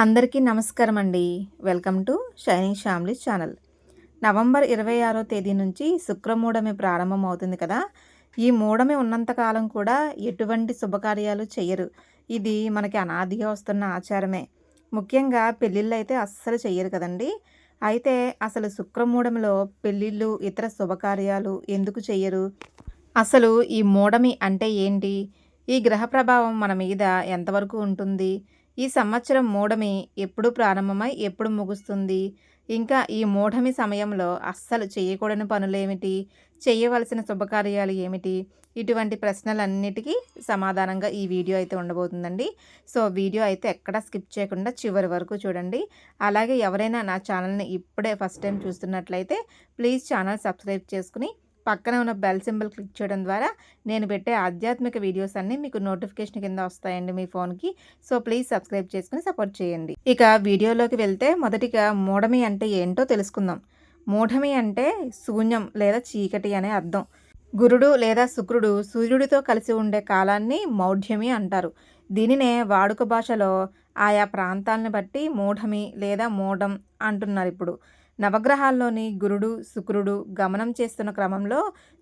అందరికీ నమస్కారం అండి welcome to shining family channel. November ఇరవై ఆరో తేదీ నుంచి శుక్రమూఢమి ప్రారంభం అవుతుంది కదా. ఈ మూఢమి ఉన్నంతకాలం కూడా ఎటువంటి శుభకార్యాలు చెయ్యరు. ఇది మనకి అనాదిగా వస్తున్న ఆచారమే. ముఖ్యంగా పెళ్ళిళ్ళు అయితే అస్సలు చెయ్యరు కదండి. అయితే అసలు శుక్రమూఢమిలో పెళ్ళిళ్ళు ఇతర శుభకార్యాలు ఎందుకు చెయ్యరు? అసలు ఈ మూఢమి అంటే ఏంటి? ఈ గ్రహ ప్రభావం మన మీద ఎంతవరకు ఉంటుంది? ఈ సంవత్సరం మూఢమి ఎప్పుడు ప్రారంభమై ఎప్పుడు ముగుస్తుంది? ఇంకా ఈ మూఢమి సమయంలో అస్సలు చేయకూడని పనులేమిటి? చేయవలసిన శుభకార్యాలు ఏమిటి? ఇటువంటి ప్రశ్నలన్నిటికీ సమాధానంగా ఈ వీడియో అయితే ఉండబోతుందండి. సో వీడియో అయితే ఎక్కడ స్కిప్ చేయకుండా చివరి వరకు చూడండి. అలాగే ఎవరైనా నా ఛానల్ని ఇప్పుడే ఫస్ట్ టైం చూస్తున్నట్లయితే ప్లీజ్ ఛానల్ సబ్స్క్రైబ్ చేసుకుని పక్కన ఉన్న బెల్ సింబల్ క్లిక్ చేయడం ద్వారా నేను పెట్టే ఆధ్యాత్మిక వీడియోస్ అన్నీ మీకు నోటిఫికేషన్ కింద వస్తాయండి మీ ఫోన్కి సో ప్లీజ్ సబ్స్క్రైబ్ చేసుకుని సపోర్ట్ చేయండి. ఇక వీడియోలోకి వెళ్తే మొదటిగా మూఢమి అంటే ఏంటో తెలుసుకుందాం. మూఢమి అంటే శూన్యం లేదా చీకటి అనే అర్థం. గురుడు లేదా శుక్రుడు సూర్యుడితో కలిసి ఉండే కాలాన్ని మౌఢ్యమి అంటారు. దీనినే వాడుక భాషలో ఆయా ప్రాంతాలను బట్టి మూఢమి లేదా మూఢం అంటున్నారు ఇప్పుడు. నవగ్రహాల్లోని గురుడు శుక్రుడు గమనం చేస్తున్న క్రమంలో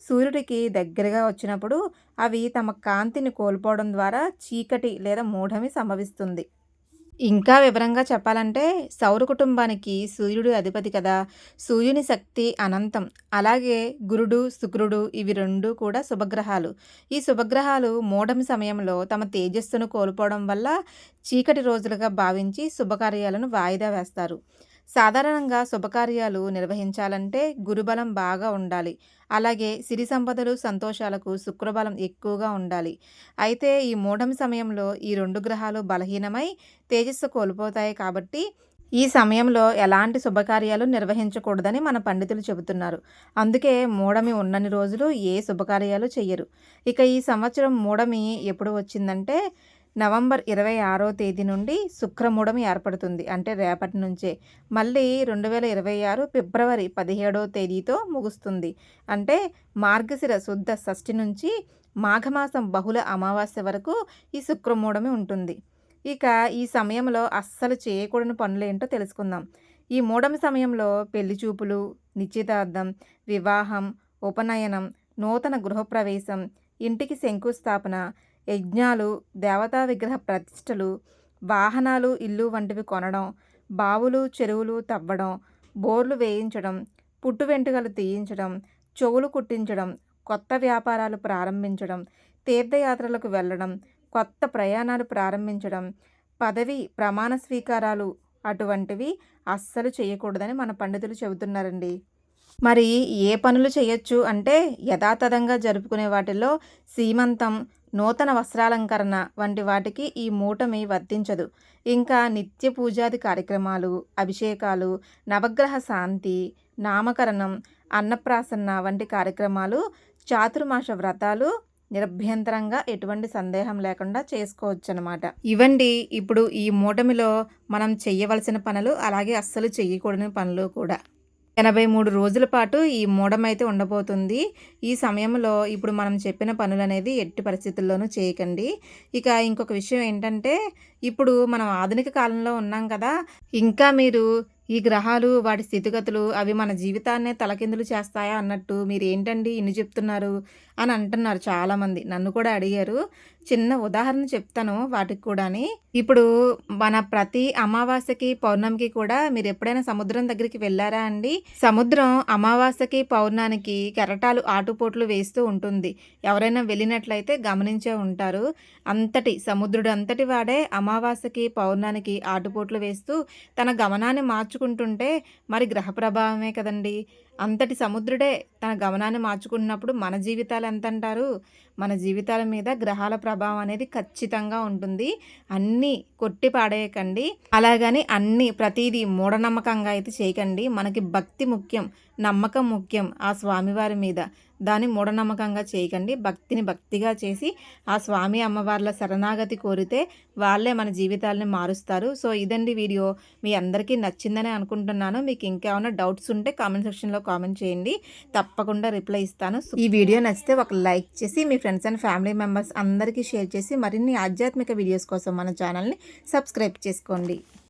సూర్యుడికి దగ్గరగా వచ్చినప్పుడు అవి తమ కాంతిని కోల్పోవడం ద్వారా చీకటి లేదా మూఢమి సంభవిస్తుంది. ఇంకా వివరంగా చెప్పాలంటే సౌర కుటుంబానికి సూర్యుడు అధిపతి కదా. సూర్యుని శక్తి అనంతం. అలాగే గురుడు శుక్రుడు ఇవి రెండు కూడా శుభగ్రహాలు. ఈ శుభగ్రహాలు మూఢమి సమయంలో తమ తేజస్సును కోల్పోవడం వల్ల చీకటి రోజులుగా భావించి శుభకార్యాలను వాయిదా వేస్తారు. సాధారణంగా శుభకార్యాలు నిర్వహించాలంటే గురుబలం బాగా ఉండాలి. అలాగే సిరి సంపదలు సంతోషాలకు శుక్రబలం ఎక్కువగా ఉండాలి. అయితే ఈ మూఢం సమయంలో ఈ రెండు గ్రహాలు బలహీనమై తేజస్సు కోల్పోతాయి కాబట్టి ఈ సమయంలో ఎలాంటి శుభకార్యాలు నిర్వహించకూడదని మన పండితులు చెబుతున్నారు. అందుకే మూఢమి ఉన్నన్ని రోజులు ఏ శుభకార్యాలు చెయ్యరు. ఇక ఈ సంవత్సరం మూఢమి ఎప్పుడు వచ్చిందంటే నవంబర్ ఇరవై ఆరో తేదీ నుండి శుక్రమూఢం ఏర్పడుతుంది. అంటే రేపటి నుంచే. మళ్ళీ రెండు వేల ఇరవై ఆరు ఫిబ్రవరి పదిహేడో తేదీతో ముగుస్తుంది. అంటే మార్గశిర శుద్ధ షష్ఠి నుంచి మాఘమాసం బహుళ అమావాస్య వరకు ఈ శుక్రమూఢమి ఉంటుంది. ఇక ఈ సమయంలో అస్సలు చేయకూడని పనులేంటో తెలుసుకుందాం. ఈ మూడమి సమయంలో పెళ్ళి చూపులు నిశ్చితార్థం వివాహం ఉపనయనం నూతన గృహప్రవేశం ఇంటికి శంకుస్థాపన యజ్ఞాలు దేవతా విగ్రహ ప్రతిష్టలు వాహనాలు ఇల్లు వంటివి కొనడం బావులు చెరువులు తవ్వడం బోర్లు వేయించడం పుట్టు వెంట్రుకలు తీయించడం చెవులు కుట్టించడం కొత్త వ్యాపారాలు ప్రారంభించడం తీర్థయాత్రలకు వెళ్ళడం కొత్త ప్రయాణాలు ప్రారంభించడం పదవి ప్రమాణ స్వీకారాలు అటువంటివి అస్సలు చేయకూడదని మన పండితులు చెబుతున్నారండి. మరి ఏ పనులు చేయొచ్చు అంటే యథాతథంగా జరుపుకునే వాటిల్లో సీమంతం నూతన వస్త్రాలంకరణ వంటి వాటికి ఈ మూటమి వర్తించదు. ఇంకా నిత్య పూజాది కార్యక్రమాలు అభిషేకాలు నవగ్రహ శాంతి నామకరణం అన్నప్రాసన్న వంటి కార్యక్రమాలు చాతుర్మాస వ్రతాలు నిరభ్యంతరంగా ఎటువంటి సందేహం లేకుండా చేసుకోవచ్చు అనమాట ఇవండి ఇప్పుడు ఈ మూటమిలో మనం చెయ్యవలసిన పనులు అలాగే అస్సలు చెయ్యకూడని పనులు కూడా. ఎనభై మూడు రోజుల పాటు ఈ మూఢమైతే ఉండబోతుంది. ఈ సమయంలో ఇప్పుడు మనం చెప్పిన పనులు అనేది ఎట్టి పరిస్థితుల్లోనూ చేయకండి. ఇక ఇంకొక విషయం ఏంటంటే ఇప్పుడు మనం ఆధునిక కాలంలో ఉన్నాం కదా ఇంకా మీరు ఈ గ్రహాలు వాటి స్థితిగతులు అవి మన జీవితాన్నే తలకిందులు చేస్తాయా అన్నట్టు మీరు ఏంటండి ఇన్ని చెప్తున్నారు అని అంటున్నారు చాలామంది. నన్ను కూడా అడిగారు. చిన్న ఉదాహరణ చెప్తాను వాటికి కూడాని. ఇప్పుడు మన ప్రతి అమావాస్యకి పౌర్ణమికి కూడా మీరు ఎప్పుడైనా సముద్రం దగ్గరికి వెళ్ళారా అండి? సముద్రం అమావాస్యకి పౌర్ణానికి కెరటాలు ఆటుపోట్లు వేస్తూ ఉంటుంది. ఎవరైనా వెళ్ళినట్లయితే గమనించే ఉంటారు. అంతటి సముద్రుడు అంతటి వాడే అమావాస్యకి పౌర్ణానికి ఆటుపోట్లు వేస్తూ తన గమనాన్ని మార్చు మార్చుకుంటుంటే మరి గ్రహ ప్రభావమే కదండి. అంతటి సముద్రుడే తన గమనాన్ని మార్చుకున్నప్పుడు మన జీవితాలు ఎంత అంటారు మన జీవితాల మీద గ్రహాల ప్రభావం అనేది ఖచ్చితంగా ఉంటుంది. అన్నీ కొట్టి పాడేయకండి. అలాగని అన్నీ ప్రతిదీ మూఢనమ్మకంగా అయితే చేయకండి. మనకి భక్తి ముఖ్యం నమ్మకం ముఖ్యం ఆ స్వామివారి మీద. దాన్ని మూఢనమ్మకంగా చేయకండి. భక్తిని భక్తిగా చేసి ఆ స్వామి అమ్మవార్ల శరణాగతి కోరితే వాళ్ళే మన జీవితాలని మారుస్తారు. సో ఇదండి వీడియో. మీ అందరికీ నచ్చిందని అనుకుంటున్నాను. మీకు ఇంకేమైనా డౌట్స్ ఉంటే కామెంట్ సెక్షన్లో కామెంట్ చేయండి. తప్పకుండా రిప్లై ఇస్తాను. ఈ వీడియో నచ్చితే ఒక లైక్ చేసి మీ ఫ్రెండ్స్ అండ్ ఫ్యామిలీ మెంబర్స్ అందరికీ షేర్ చేసి మరిన్ని ఆధ్యాత్మిక వీడియోస్ కోసం మన ఛానల్ని సబ్స్క్రైబ్ చేసుకోండి.